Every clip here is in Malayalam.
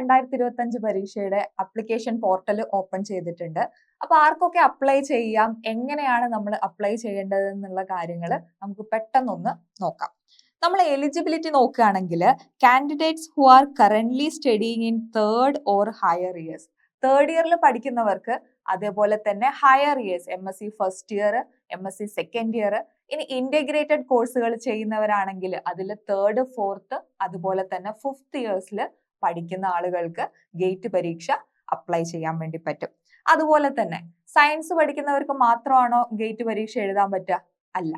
രണ്ടായിരത്തി ഇരുപത്തി അഞ്ച് പരീക്ഷയുടെ അപ്ലിക്കേഷൻ പോർട്ടൽ ഓപ്പൺ ചെയ്തിട്ടുണ്ട്. അപ്പൊ ആർക്കൊക്കെ അപ്ലൈ ചെയ്യാം? എങ്ങനെയാണ് നമ്മൾ അപ്ലൈ ചെയ്യേണ്ടത് എന്നുള്ള കാര്യങ്ങൾ നമുക്ക് പെട്ടെന്നൊന്ന് നോക്കാം. നമ്മൾ എലിജിബിലിറ്റി നോക്കുകയാണെങ്കിൽ candidates who are current studying in third or higher years third ഇയറിൽ പഠിക്കുന്നവർക്ക് അതേപോലെ തന്നെ higher years M S C first year M S C second year ഇനി ഇന്റഗ്രേറ്റഡ് കോഴ്സുകൾ ചെയ്യുന്നവരാണെങ്കിൽ അതിൽ തേർഡ് ഫോർത്ത് അതുപോലെ തന്നെ ഫിഫ്ത്ത് ഇയേഴ്സിൽ പഠിക്കുന്ന ആളുകൾക്ക് ഗേറ്റ് പരീക്ഷ അപ്ലൈ ചെയ്യാൻ വേണ്ടി പറ്റും. അതുപോലെ തന്നെ സയൻസ് പഠിക്കുന്നവർക്ക് മാത്രമാണോ ഗേറ്റ് പരീക്ഷ എഴുതാൻ പറ്റുക? അല്ല.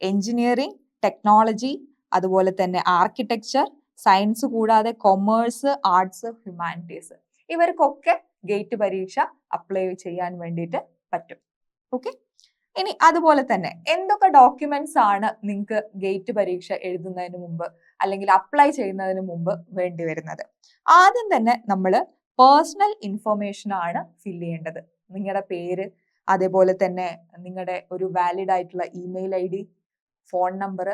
എഞ്ചിനീയറിംഗ് ടെക്നോളജി അതുപോലെ തന്നെ ആർക്കിടെക്ചർ സയൻസ് കൂടാതെ കൊമേഴ്സ് ആർട്സ് ഹ്യൂമാനിറ്റീസ് ഇവർക്കൊക്കെ ഗേറ്റ് പരീക്ഷ അപ്ലൈ ചെയ്യാൻ വേണ്ടിയിട്ട് പറ്റും. ഓക്കെ ഇനി അതുപോലെ തന്നെ എന്തൊക്കെ ഡോക്യുമെന്റ്സ് ആണ് നിങ്ങൾക്ക് ഗേറ്റ് പരീക്ഷ എഴുതുന്നതിന് മുമ്പ് അല്ലെങ്കിൽ അപ്ലൈ ചെയ്യുന്നതിന് മുമ്പ് വേണ്ടി വരുന്നത്. ആദ്യം തന്നെ നമ്മൾ പേഴ്സണൽ ഇൻഫർമേഷൻ ആണ് ഫിൽ ചെയ്യേണ്ടത്. നിങ്ങളുടെ പേര് അതേപോലെ തന്നെ നിങ്ങളുടെ ഒരു വാലിഡ് ആയിട്ടുള്ള email I D phone number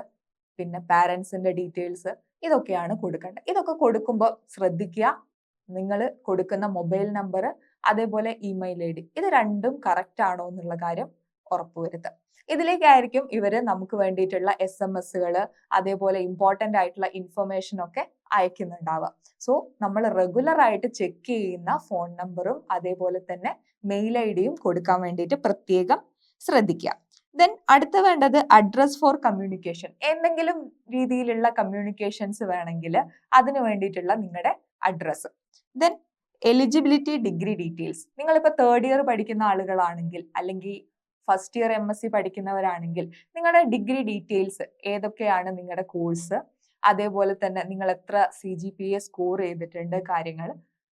പിന്നെ പാരൻസിന്റെ ഡീറ്റെയിൽസ് ഇതൊക്കെയാണ് കൊടുക്കേണ്ടത്. ഇതൊക്കെ കൊടുക്കുമ്പോൾ ശ്രദ്ധിക്കുക. നിങ്ങൾ കൊടുക്കുന്ന മൊബൈൽ നമ്പർ അതേപോലെ ഇമെയിൽ ഐ ഡി ഇത് രണ്ടും കറക്റ്റ് ആണോ എന്നുള്ള കാര്യം ഉറപ്പുവരുത്തുക. ഇതിലേക്കായിരിക്കും ഇവർ നമുക്ക് വേണ്ടിയിട്ടുള്ള എസ് എം എസ്സുകൾ അതേപോലെ ഇമ്പോർട്ടന്റ് ആയിട്ടുള്ള ഇൻഫർമേഷൻ ഒക്കെ അയക്കുന്നുണ്ടാവുക. സോ നമ്മൾ റെഗുലർ ആയിട്ട് ചെക്ക് ചെയ്യുന്ന ഫോൺ നമ്പറും അതേപോലെ തന്നെ മെയിൽ ഐ ഡിയും കൊടുക്കാൻ വേണ്ടിയിട്ട് പ്രത്യേകം ശ്രദ്ധിക്കുക. ദെൻ അടുത്ത വേണ്ടത് അഡ്രസ് ഫോർ കമ്മ്യൂണിക്കേഷൻ എന്തെങ്കിലും രീതിയിലുള്ള കമ്മ്യൂണിക്കേഷൻസ് വേണമെങ്കിൽ അതിന് വേണ്ടിയിട്ടുള്ള നിങ്ങളുടെ address then eligibility degree details നിങ്ങളിപ്പോൾ തേർഡ് ഇയർ പഠിക്കുന്ന ആളുകളാണെങ്കിൽ അല്ലെങ്കിൽ first year M S C പഠിക്കുന്നവരാണെങ്കിൽ നിങ്ങളുടെ ഡിഗ്രി ഡീറ്റെയിൽസ് ഏതൊക്കെയാണ് നിങ്ങളുടെ കോഴ്സ് അതേപോലെ തന്നെ നിങ്ങൾ എത്ര C G P A score ചെയ്തിട്ടുണ്ട് കാര്യങ്ങൾ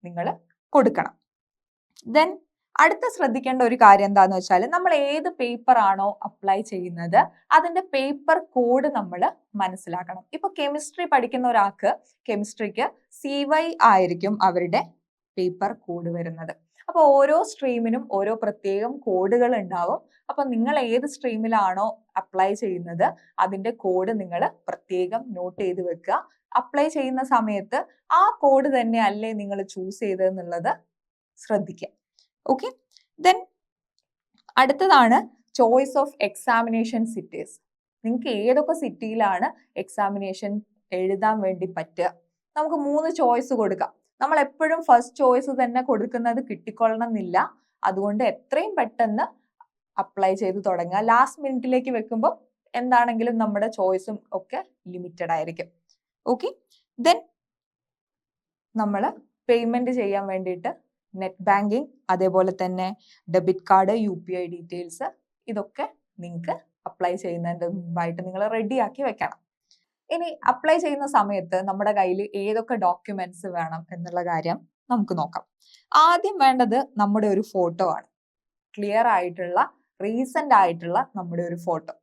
നിങ്ങൾ കൊടുക്കണം. ദെൻ അടുത്ത ശ്രദ്ധിക്കേണ്ട ഒരു കാര്യം എന്താണെന്ന് വെച്ചാൽ നമ്മൾ ഏത് പേപ്പർ ആണോ അപ്ലൈ ചെയ്യുന്നത് അതിന്റെ പേപ്പർ കോഡ് നമ്മൾ മനസ്സിലാക്കണം. ഇപ്പൊ കെമിസ്ട്രി പഠിക്കുന്ന ഒരാൾക്ക് കെമിസ്ട്രിക്ക് സി വൈ ആയിരിക്കും അവരുടെ പേപ്പർ കോഡ് വരുന്നത്. അപ്പൊ ഓരോ സ്ട്രീമിനും ഓരോ പ്രത്യേകം കോഡുകൾ ഉണ്ടാവും. അപ്പൊ നിങ്ങൾ ഏത് സ്ട്രീമിലാണോ അപ്ലൈ ചെയ്യുന്നത് അതിന്റെ കോഡ് നിങ്ങൾ പ്രത്യേകം നോട്ട് ചെയ്ത് വെക്കുക. അപ്ലൈ ചെയ്യുന്ന സമയത്ത് ആ കോഡ് തന്നെ അല്ലേ നിങ്ങൾ ചൂസ് ചെയ്തെന്നുള്ളത് ശ്രദ്ധിക്കുക. ഓക്കെ ദെൻ അടുത്തതാണ് ചോയ്സ് ഓഫ് എക്സാമിനേഷൻ സിറ്റീസ് നിങ്ങൾക്ക് ഏതൊക്കെ സിറ്റിയിലാണ് എക്സാമിനേഷൻ എഴുതാൻ വേണ്ടി പറ്റുക? നമുക്ക് മൂന്ന് ചോയ്സ് കൊടുക്കാം. നമ്മൾ എപ്പോഴും ഫസ്റ്റ് ചോയ്സ് തന്നെ കൊടുക്കുന്നത് കിട്ടിക്കൊള്ളണം എന്നില്ല അതുകൊണ്ട് എത്രയും പെട്ടെന്ന് അപ്ലൈ ചെയ്ത് തുടങ്ങുക. ലാസ്റ്റ് മിനിറ്റിലേക്ക് വെക്കുമ്പോൾ എന്താണെങ്കിലും നമ്മുടെ ചോയ്സും ഒക്കെ ലിമിറ്റഡ് ആയിരിക്കും. ഓക്കെ ദെൻ നമ്മൾ പേയ്മെന്റ് ചെയ്യാൻ വേണ്ടിയിട്ട് നെറ്റ് ബാങ്കിങ് അതേപോലെ തന്നെ debit card U P I details ഇതൊക്കെ നിങ്ങൾക്ക് അപ്ലൈ ചെയ്യുന്നതിന്റെ മുമ്പായിട്ട് നിങ്ങൾ റെഡിയാക്കി വെക്കണം. ഇനി അപ്ലൈ ചെയ്യുന്ന സമയത്ത് നമ്മുടെ കയ്യിൽ ഏതൊക്കെ ഡോക്യുമെന്റ്സ് വേണം എന്നുള്ള കാര്യം നമുക്ക് നോക്കാം. ആദ്യം വേണ്ടത് നമ്മുടെ ഒരു ഫോട്ടോ ആണ്. ക്ലിയർ ആയിട്ടുള്ള റീസെന്റ് ആയിട്ടുള്ള നമ്മുടെ ഒരു ഫോട്ടോ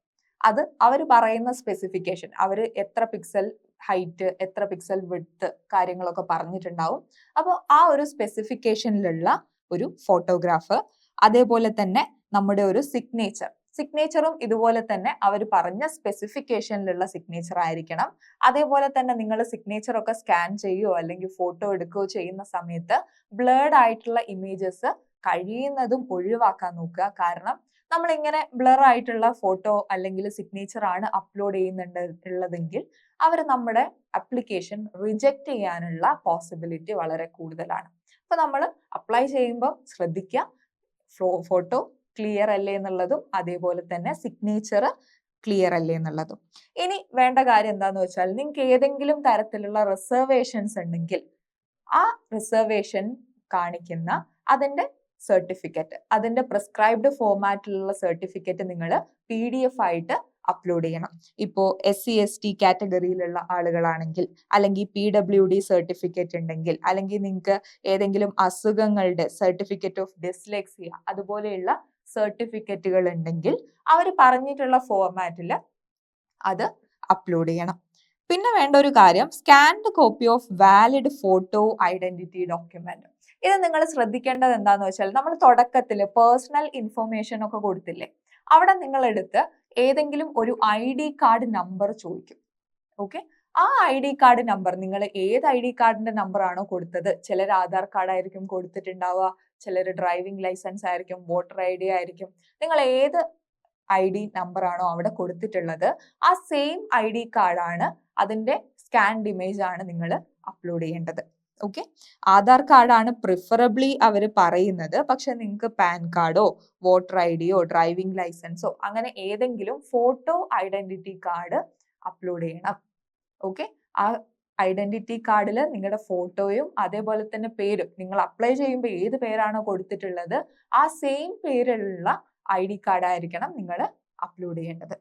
അത് അവർ പറയുന്ന സ്പെസിഫിക്കേഷൻ അവർ എത്ര പിക്സൽ ഹൈറ്റ് എത്ര പിക്സൽ വിഡ്ത്ത് കാര്യങ്ങളൊക്കെ പറഞ്ഞിട്ടുണ്ടാവും. അപ്പോൾ ആ ഒരു സ്പെസിഫിക്കേഷനിലുള്ള ഒരു ഫോട്ടോഗ്രാഫ് അതേപോലെ തന്നെ നമ്മുടെ ഒരു സിഗ്നേച്ചർ സിഗ്നേച്ചറും ഇതുപോലെ തന്നെ അവർ പറഞ്ഞ സ്പെസിഫിക്കേഷനിലുള്ള സിഗ്നേച്ചർ ആയിരിക്കണം. അതേപോലെ തന്നെ നിങ്ങൾ സിഗ്നേച്ചർ ഒക്കെ സ്കാൻ ചെയ്യുകയോ അല്ലെങ്കിൽ ഫോട്ടോ എടുക്കുകയോ ചെയ്യുന്ന സമയത്ത് ബ്ലേഡ് ആയിട്ടുള്ള ഇമേജസ് കഴിയുന്നതും ഒഴിവാക്കാൻ നോക്കുക. കാരണം നമ്മൾ ഇങ്ങനെ ബ്ലർ ആയിട്ടുള്ള ഫോട്ടോ അല്ലെങ്കിൽ സിഗ്നേച്ചർ ആണ് അപ്ലോഡ് ചെയ്യുന്നുണ്ട് ഉള്ളതെങ്കിൽ അവർ നമ്മുടെ അപ്ലിക്കേഷൻ റിജക്റ്റ് ചെയ്യാനുള്ള പോസിബിലിറ്റി വളരെ കൂടുതലാണ്. അപ്പൊ നമ്മൾ അപ്ലൈ ചെയ്യുമ്പോൾ ശ്രദ്ധിക്കുക. ഫോട്ടോ ക്ലിയർ അല്ലേ എന്നുള്ളതും അതേപോലെ തന്നെ സിഗ്നേച്ചർ ക്ലിയർ അല്ലേ എന്നുള്ളതും. ഇനി വേണ്ട കാര്യം എന്താന്ന് വെച്ചാൽ നിങ്ങൾക്ക് ഏതെങ്കിലും തരത്തിലുള്ള റിസർവേഷൻസ് ഉണ്ടെങ്കിൽ ആ റിസർവേഷൻ കാണിക്കുന്ന അതിന്റെ സർട്ടിഫിക്കറ്റ് അതിന്റെ പ്രിസ്ക്രൈബ്ഡ് ഫോമാറ്റിലുള്ള സർട്ടിഫിക്കറ്റ് നിങ്ങൾ പി ഡി എഫ് ആയിട്ട് അപ്ലോഡ് ചെയ്യണം. ഇപ്പോ എസ് സി എസ് ടി കാറ്റഗറിയിലുള്ള ആളുകളാണെങ്കിൽ അല്ലെങ്കിൽ പി ഡബ്ല്യു ഡി സർട്ടിഫിക്കറ്റ് ഉണ്ടെങ്കിൽ അല്ലെങ്കിൽ നിങ്ങൾക്ക് ഏതെങ്കിലും അസുഖങ്ങളുടെ സർട്ടിഫിക്കറ്റ് ഓഫ് ഡിസ്ലെക്സിയ അതുപോലെയുള്ള സർട്ടിഫിക്കറ്റുകൾ ഉണ്ടെങ്കിൽ അവർ പറഞ്ഞിട്ടുള്ള ഫോർമാറ്റിൽ അത് അപ്ലോഡ് ചെയ്യണം. പിന്നെ വേണ്ട ഒരു കാര്യം scanned copy of valid photo identity document ഇത് നിങ്ങൾ ശ്രദ്ധിക്കേണ്ടത് എന്താന്ന് വെച്ചാൽ നമ്മൾ തുടക്കത്തിൽ പേഴ്സണൽ ഇൻഫർമേഷൻ ഒക്കെ കൊടുത്തില്ലേ അവിടെ നിങ്ങൾ എടുത്ത് ഏതെങ്കിലും ഒരു ഐ ഡി കാർഡ് നമ്പർ ചോദിക്കും. ഓക്കെ ആ ഐ ഡി കാർഡ് നമ്പർ നിങ്ങൾ ഏത് ഐ ഡി കാർഡിന്റെ നമ്പർ ആണോ കൊടുത്തത്. ചിലർ ആധാർ കാർഡ് ആയിരിക്കും കൊടുത്തിട്ടുണ്ടാവുക ചിലർ ഡ്രൈവിംഗ് ലൈസൻസ് ആയിരിക്കും വോട്ടർ ഐ ഡി ആയിരിക്കും. നിങ്ങൾ ഏത് ഐ ഡി നമ്പർ ആണോ അവിടെ കൊടുത്തിട്ടുള്ളത് ആ സെയിം ഐ ഡി കാർഡാണ് അതിന്റെ സ്കാൻഡ് ഇമേജ് ആണ് നിങ്ങൾ അപ്ലോഡ് ചെയ്യേണ്ടത്. ഓക്കെ? ആധാർ കാർഡാണ് പ്രിഫറബ്ലി അവർ പറയുന്നത്. പക്ഷെ നിങ്ങൾക്ക് പാൻ കാർഡോ വോട്ടർ ഐ ഡിയോ ഡ്രൈവിംഗ് ലൈസൻസോ അങ്ങനെ ഏതെങ്കിലും ഫോട്ടോ ഐഡന്റിറ്റി കാർഡ് അപ്ലോഡ് ചെയ്യണം. ഓക്കെ ആ ഐഡന്റിറ്റി കാർഡിൽ നിങ്ങളുടെ ഫോട്ടോയും അതേപോലെ തന്നെ പേരും നിങ്ങൾ അപ്ലൈ ചെയ്യുമ്പോൾ ഏത് പേരാണോ കൊടുത്തിട്ടുള്ളത് ആ സെയിം പേരിലുള്ള ഐ ഡി കാർഡായിരിക്കണം നിങ്ങൾ അപ്ലോഡ് ചെയ്യേണ്ടത്.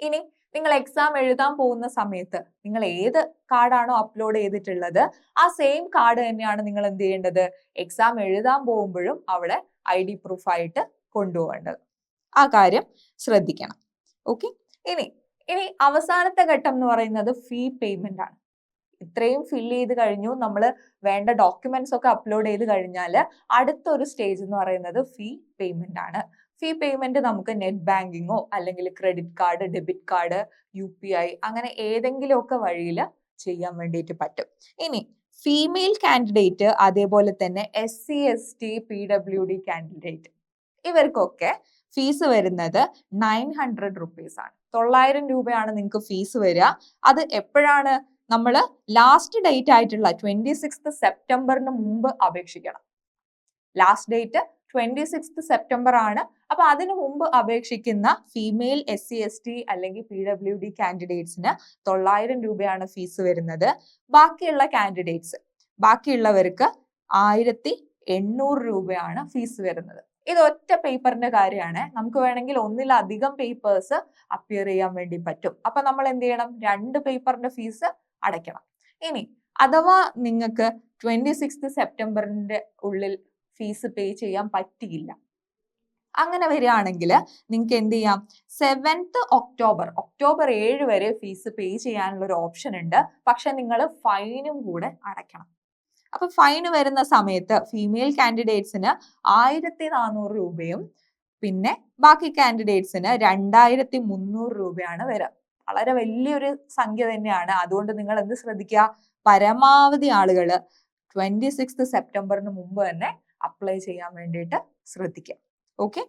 ഇനി നിങ്ങൾ എക്സാം എഴുതാൻ പോകുന്ന സമയത്ത് നിങ്ങൾ ഏത് കാർഡാണോ അപ്ലോഡ് ചെയ്തിട്ടുള്ളത് ആ സെയിം കാർഡ് തന്നെയാണ് നിങ്ങൾ എന്ത് ചെയ്യേണ്ടത്? എക്സാം എഴുതാൻ പോകുമ്പോഴും അവിടെ ഐ ഡി പ്രൂഫായിട്ട് കൊണ്ടുപോകേണ്ടത്. ആ കാര്യം ശ്രദ്ധിക്കണം. ഓക്കെ ഇനി ഇനി അവസാനത്തെ ഘട്ടം എന്ന് പറയുന്നത് ഫീ പേയ്മെന്റ് ആണ്. ഇത്രയും ഫിൽ ചെയ്ത് കഴിഞ്ഞു. നമ്മൾ വേണ്ട ഡോക്യുമെന്റ്സ് ഒക്കെ അപ്ലോഡ് ചെയ്ത് കഴിഞ്ഞാൽ അടുത്തൊരു സ്റ്റേജ് എന്ന് പറയുന്നത് ഫീ പേയ്മെന്റ് ആണ്. ഫീ പേയ്മെന്റ് നമുക്ക് നെറ്റ് ബാങ്കിങ്ങോ അല്ലെങ്കിൽ credit card debit card U P I അങ്ങനെ ഏതെങ്കിലുമൊക്കെ വഴിയിൽ ചെയ്യാൻ വേണ്ടിയിട്ട് പറ്റും. ഇനി ഫീമെയിൽ കാൻഡിഡേറ്റ് അതേപോലെ തന്നെ S C S T P W D candidate ഇവർക്കൊക്കെ ഫീസ് വരുന്നത് നയൻ ഹൺഡ്രഡ് റുപ്പീസ് ആണ്. തൊള്ളായിരം രൂപയാണ് നിങ്ങൾക്ക് ഫീസ് വരിക. അത് എപ്പോഴാണ് നമ്മൾ ലാസ്റ്റ് ഡേറ്റ് ആയിട്ടുള്ള ട്വന്റി സിക്സ് സെപ്റ്റംബറിന് മുമ്പ് അപേക്ഷിക്കണം. Last date twenty six September ആണ്. അപ്പൊ അതിനു മുമ്പ് അപേക്ഷിക്കുന്ന female S C S T അല്ലെങ്കിൽ പി ഡബ്ല്യു ഡി കാൻഡിഡേറ്റ്സിന് തൊള്ളായിരം രൂപയാണ് ഫീസ് വരുന്നത്. ബാക്കിയുള്ള കാൻഡിഡേറ്റ്സ് ബാക്കിയുള്ളവർക്ക് ആയിരത്തി എണ്ണൂറ് രൂപയാണ് ഫീസ് വരുന്നത്. ഇത് ഒറ്റ പേപ്പറിന്റെ കാര്യമാണ്. നമുക്ക് വേണമെങ്കിൽ ഒന്നിലധികം പേപ്പേഴ്സ് അപ്പിയർ ചെയ്യാൻ വേണ്ടി പറ്റും. അപ്പൊ നമ്മൾ എന്ത് ചെയ്യണം? രണ്ട് പേപ്പറിന്റെ ഫീസ് അടയ്ക്കണം. ഇനി അഥവാ നിങ്ങൾക്ക് ട്വന്റി സിക്സ് സെപ്റ്റംബറിന്റെ ഉള്ളിൽ ഫീസ് പേ ചെയ്യാൻ പറ്റിയില്ല. അങ്ങനെ വരികയാണെങ്കിൽ നിങ്ങൾക്ക് എന്ത് ചെയ്യാം? സെവൻത്ത് ഒക്ടോബർ ഒക്ടോബർ ഏഴ് വരെ ഫീസ് പേ ചെയ്യാനുള്ള ഒരു ഓപ്ഷൻ ഉണ്ട്. പക്ഷെ നിങ്ങൾ ഫൈനും കൂടെ അടയ്ക്കണം. അപ്പൊ ഫൈൻ വരുന്ന സമയത്ത് ഫീമെയിൽ കാൻഡിഡേറ്റ്സിന് ആയിരത്തി നാനൂറ് രൂപയും പിന്നെ ബാക്കി കാൻഡിഡേറ്റ്സിന് രണ്ടായിരത്തി മുന്നൂറ് രൂപയാണ് വരിക വളരെ വലിയൊരു സംഖ്യ തന്നെയാണ്. അതുകൊണ്ട് നിങ്ങൾ എന്ത് ശ്രദ്ധിക്കുക പരമാവധി ആളുകൾ ട്വന്റി സിക്സ് സെപ്റ്റംബറിന് മുമ്പ് തന്നെ അപ്ലൈ ചെയ്യാൻ വേണ്ടിയിട്ട് ശ്രദ്ധിക്കുക ഓക്കെ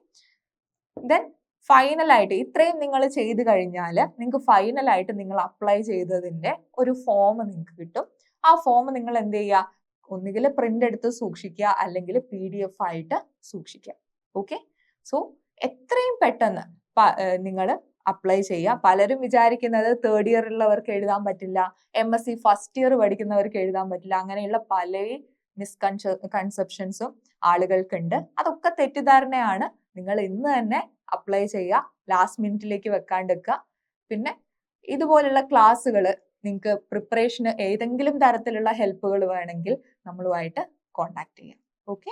ദെൻ ഫൈനലായിട്ട് ഇത്രയും നിങ്ങൾ ചെയ്ത് കഴിഞ്ഞാൽ നിങ്ങൾക്ക് ഫൈനലായിട്ട് നിങ്ങൾ അപ്ലൈ ചെയ്തതിന്റെ ഒരു ഫോം നിങ്ങൾക്ക് കിട്ടും. ആ ഫോം നിങ്ങൾ എന്ത് ചെയ്യുക? ഒന്നുകിൽ പ്രിന്റ് എടുത്ത് സൂക്ഷിക്കുക അല്ലെങ്കിൽ പി ഡി എഫ് ആയിട്ട് സൂക്ഷിക്കുക. ഓക്കെ സോ എത്രയും പെട്ടെന്ന് നിങ്ങൾ അപ്ലൈ ചെയ്യുക. പലരും വിചാരിക്കുന്നത് തേർഡ് ഇയർ ഉള്ളവർക്ക് എഴുതാൻ പറ്റില്ല M S C first year പഠിക്കുന്നവർക്ക് എഴുതാൻ പറ്റില്ല അങ്ങനെയുള്ള പല മിസ്കൺസ കൺസെപ്ഷൻസും ആളുകൾക്കുണ്ട്. അതൊക്കെ തെറ്റിദ്ധാരണയാണ്. നിങ്ങൾ ഇന്ന് തന്നെ അപ്ലൈ ചെയ്യുക. ലാസ്റ്റ് മിനിറ്റിലേക്ക് വെക്കാണ്ടിരിക്കുക പിന്നെ ഇതുപോലുള്ള ക്ലാസ്സുകൾ നിങ്ങൾക്ക് പ്രിപ്പറേഷന് ഏതെങ്കിലും തരത്തിലുള്ള ഹെൽപ്പുകൾ വേണമെങ്കിൽ നമ്മളുമായിട്ട് കോണ്ടാക്ട് ചെയ്യാം. ഓക്കെ